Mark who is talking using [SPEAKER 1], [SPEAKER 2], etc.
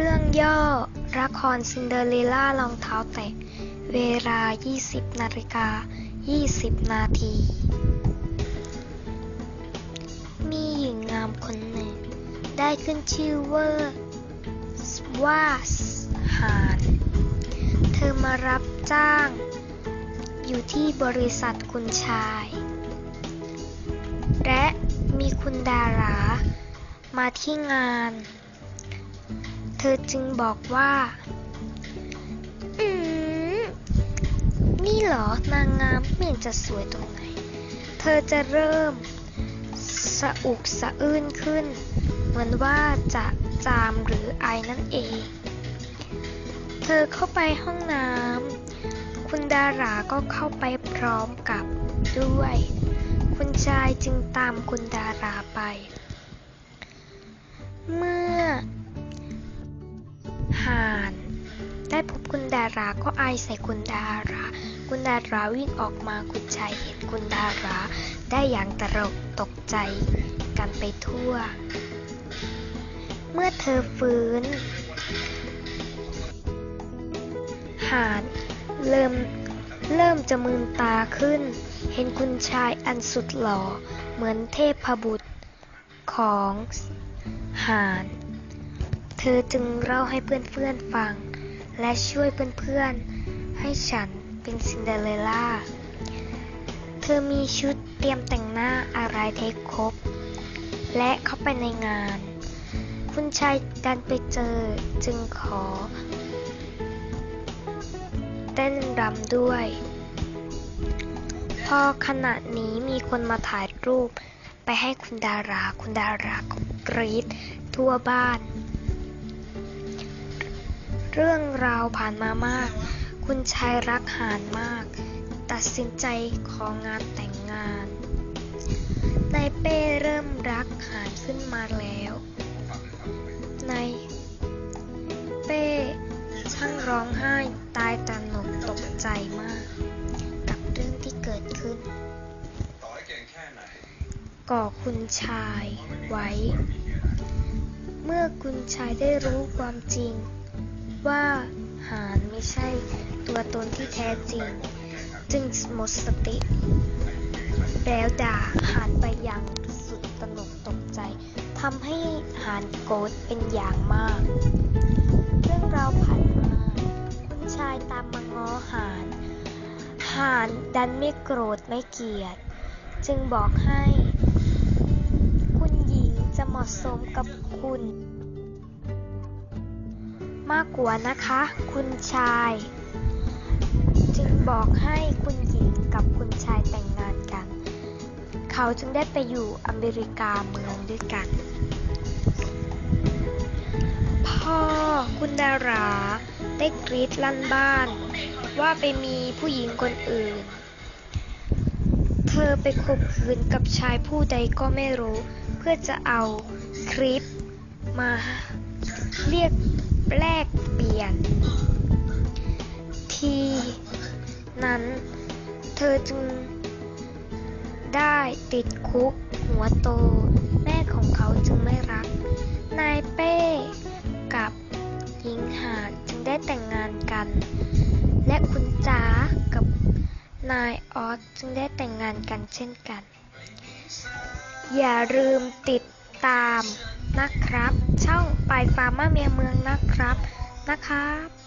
[SPEAKER 1] เรื่องย่อละครซินเดอเรลล่ารองเท้าแตะ เวลา 20 นาฬิกา 20 นาที มีหญิงงามคนหนึ่ง ได้ขึ้นชื่อว่าว่าหาน เธอมารับจ้าง อยู่ที่บริษัทคุณชาย และมีคุณดารา มาที่งาน เธอจึงบอกว่า อืม นี่เหรอนางงามไม่เห็นจะสวยตรงไหน เธอจะเริ่ม สะอุกสะอื้นขึ้น เหมือนว่าจะจามหรือไอนั่นเอง เธอเข้าไปห้องน้ำ คุณดาราก็เข้าไปพร้อมกับด้วย คุณชายจึงตามคุณดาราไป เมื่อ ได้พบคุณดาราก็อายใส่คุณดารา คุณดาราวิ่งออกมาคุณชายเห็นคุณดารา ได้อย่างตลกตกใจกันไปทั่ว เมื่อเธอฟื้น หานเริ่มเริ่มจะมืนตาขึ้น เห็นคุณชายอันสุดหล่อ เหมือนเทพบุตรของหาน เธอจึงเล่าให้เพื่อนๆฟัง และช่วยเพื่อนๆ ให้ฉันเป็นซินเดอเรลล่า เธอมีชุดเตรียมแต่งหน้าอะไรเทคครบ และเข้าไปในงาน คุณชายดันไปเจอจึงขอ เต้นรำด้วย พอขณะนี้มีคนมาถ่ายรูปไปให้คุณดารา คุณดาราก็กรี๊ดทั่วบ้าน เรื่องราวผ่านมามาก คุณชายรักหานมาก ตัดสินใจของงานแต่งงานนายเป้เริ่มรักหานขึ้นมาแล้วนายเป้ช่างร้องไห้ตายตระหนกตกใจมาก กับเรื่องที่เกิดขึ้
[SPEAKER 2] น
[SPEAKER 1] ก่อคุณชายไว้ เมื่อคุณชายได้รู้ความจริง ว่าหานไม่ใช่ตัวตนที่แท้จริง จึงหมดสติ แล้วด่าหานไปอย่างสุดตระหนกตกใจทำให้หานโกรธเป็นอย่างมาก เรื่องราวผ่านมาคุณชายตามมาง้อหานหานดันไม่โกรธไม่เกลียด จึงบอกให้ คุณหญิงจะเหมาะสมกับคุณ มากกว่านะคะ คุณชาย จึงบอกให้คุณหญิงกับคุณชายแต่งงานกัน เขาจึงได้ไปอยู่อเมริกาเมืองด้วยกัน พ่อคุณดาราได้กรีดลั่นบ้าน ว่าไปมีผู้หญิงคนอื่น เธอไปคบคืนกับชายผู้ใดก็ไม่รู้ เพื่อจะเอาคลิปมาเรียก แลกเปลี่ยน ทีนั้น เธอจึงได้ติดคุกหัวโต แม่ของเขาจึงไม่รัก นายเป้กับหญิงหาดจึงได้แต่งงานกัน และคุณจ๋ากับนายออสจึงได้แต่งงานกันเช่นกัน อย่าลืมติดตาม นะครับ ช่องปลายฟาร์มาเมียเมืองนะครับ นะครับ